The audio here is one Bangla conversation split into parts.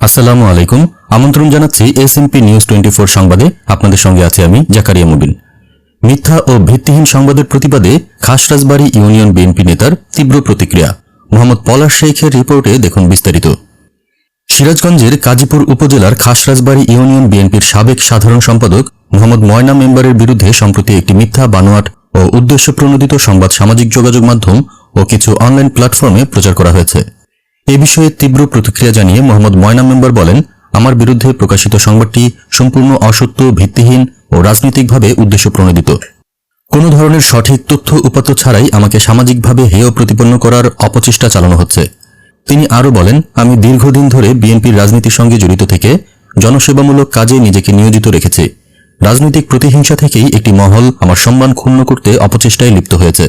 আসসালামু আলাইকুম। আমন্ত্রণ জানাচ্ছি এসএমপি নিউজ টোয়েন্টি ফোর সংবাদে। আপনাদের সঙ্গে আছি আমি, জাকারিয়া মুবিন। মিথ্যা ও ভিত্তিহীন সংবাদের প্রতিবাদে খাসরাজবাড়ী ইউনিয়ন বিএনপি নেতার তীব্র প্রতিক্রিয়া। মোহাম্মদ পলাশ শেখের রিপোর্টে দেখুন বিস্তারিত। সিরাজগঞ্জের কাজীপুর উপজেলার খাসরাজবাড়ী ইউনিয়ন বিএনপির সাবেক সাধারণ সম্পাদক মোহাম্মদ ময়না মেম্বারের বিরুদ্ধে সম্প্রতি একটি মিথ্যা, বানোয়াট ও উদ্দেশ্য প্রণোদিত সংবাদ সামাজিক যোগাযোগ মাধ্যম ও কিছু অনলাইন প্ল্যাটফর্মে প্রচার করা হয়েছে। এ বিষয়ে তীব্র প্রতিক্রিয়া জানিয়ে মোহাম্মদ ময়না মেম্বার বলেন, আমার বিরুদ্ধে প্রকাশিত সংবাদটি সম্পূর্ণ অসত্য, ভিত্তিহীন ও রাজনৈতিকভাবে উদ্দেশ্য প্রণোদিত কোনো ধরনের সঠিক তথ্য উপাত্ত ছাড়াই আমাকে সামাজিকভাবে হেয় প্রতিপন্ন করার অপচেষ্টা চালানো হচ্ছে। তিনি আরও বলেন, আমি দীর্ঘদিন ধরে বিএনপির রাজনীতির সঙ্গে জড়িত থেকে জনসেবামূলক কাজে নিজেকে নিয়োজিত রেখেছি। রাজনৈতিক প্রতিহিংসা থেকেই একটি মহল আমার সম্মান ক্ষুণ্ণ করতে অপচেষ্টায় লিপ্ত হয়েছে।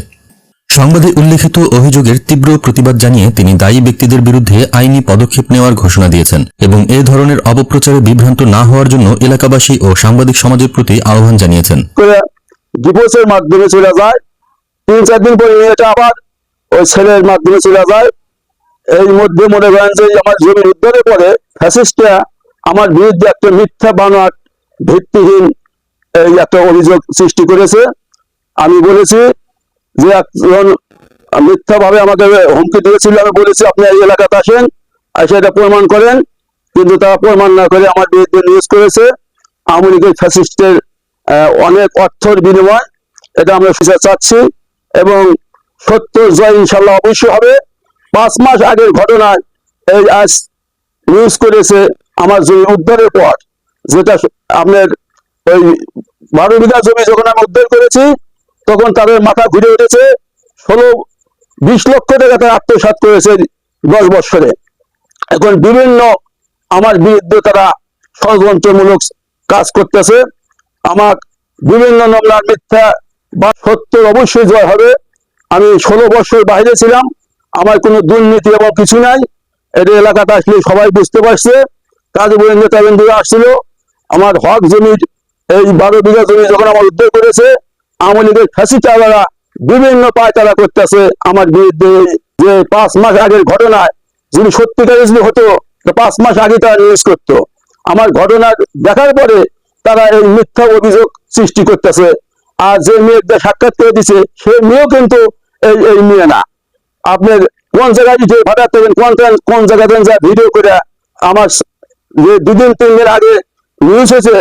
সংবাদে উল্লেখিত অভিযোগের তীব্র প্রতিবাদ জানিয়ে তিনি দায়ী ব্যক্তিদের বিরুদ্ধে আইনি পদক্ষেপ নেওয়ার ঘোষণা দিয়েছেন এবং এ ধরনের অপপ্রচারে বিভ্রান্ত না হওয়ার জন্য এলাকাবাসী ও সাংবাদিক সমাজের প্রতি আহ্বান জানিয়েছেন। ডিভোর্সের মাধ্যমে চলে যায়। তিন, চার দিন পরে এটা আবার ওই ছেলের মাধ্যমে চলে যায়। এই মধ্যে মনে করেন যে আমার জমি উদ্ধারে পরে ফ্যাসিস্টরা আমার বিরুদ্ধে একটা মিথ্যা বানোয়াট ভিত্তিহীন এই একটা অভিযোগ সৃষ্টি করেছে। আমি বলেছি যে একজন মিথ্যা ভাবে আমাকে হুমকি দিয়েছিল, আমি বলেছি, আপনি এই এলাকাতে আসেন আর সেটা প্রমাণ করেন। কিন্তু তারা প্রমাণ না করে আমার বিরুদ্ধে নিউজ করেছে। আওয়ামী লীগের ফ্যাসিস্টের অনেক অর্থের বিনিময়, এটা আমরা বিচার চাচ্ছি এবং সত্য জয় ইনশাল্লাহ অবশ্যই হবে। পাঁচ মাস আগের ঘটনায় এই আজ নিউজ করেছে আমার জমি উদ্ধারের পর, যেটা আপনার ওই বারো বিঘা জমি যখন আমি উদ্ধার করেছি তখন তাদের মাথা ঘুরে উঠেছে। ষোলো, বিশ লক্ষ টাকা তারা আত্মসাৎ করেছে দশ বছরে এখন বিভিন্ন আমার বিরুদ্ধে তারা ষড়যন্ত্রমূলক কাজ করতেছে। আমার বিভিন্ন নমলার মিথ্যা বা সত্যের অবশ্যই জয় হবে। আমি ষোলো বছর বাইরে ছিলাম। আমার কোনো দুর্নীতি এবং কিছু নাই। এটা এলাকাটা আসলে সবাই বুঝতে পারছে। কাজী নেতাবেন্দুরা আসছিল। আমার হক জমির এই বারো বিঘা জমি যখন আমার উদ্ধার করেছে আওয়ামী লীগের ফ্যাসিটাররা বিভিন্ন পায়তারা করতেছে আমার বিরুদ্ধে যে পাঁচ মাস আগের ঘটনায়। যদি সত্যিকারে যদি হতো, তো পাঁচ মাস আগে তারা নিউজ করতো। আমার ঘটনা দেখার পরে তারা এই মিথ্যা অভিযোগ সৃষ্টি করতেছে। আর যে মেয়েদের সাক্ষাৎ করে দিছে, সে মেয়েও কিন্তু এই এই মেয়ে না। আপনার কোন জায়গায় যে ভাড়া থাকেন কোন কোন জায়গাতে যা ভিডিও করে আমার যে দুদিন তিন দিন আগে নিউজ হয়েছে,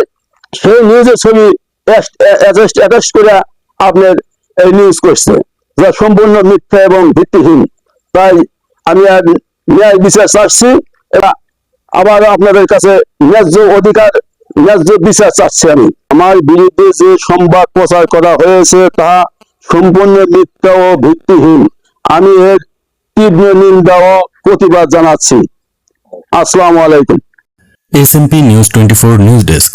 সেই নিউজের ছবি অ্যাটাচ করে আপনার এই নিউজ করছে, যা সম্পূর্ণ মিথ্যা এবং ভিত্তিহীন। তাই আমি আর ন্যায় বিচার চাচ্ছি আবার আপনাদের কাছে ন্যায্য অধিকার, ন্যায্য বিচার চাচ্ছি আমি। আমার বিরুদ্ধে যে সংবাদ প্রচার করা হয়েছে, তা সম্পূর্ণ মিথ্যা ও ভিত্তিহীন। আমি এর তীব্র নিন্দা ও প্রতিবাদ জানাচ্ছি। আসসালামু আলাইকুম। SMP news twenty four news desk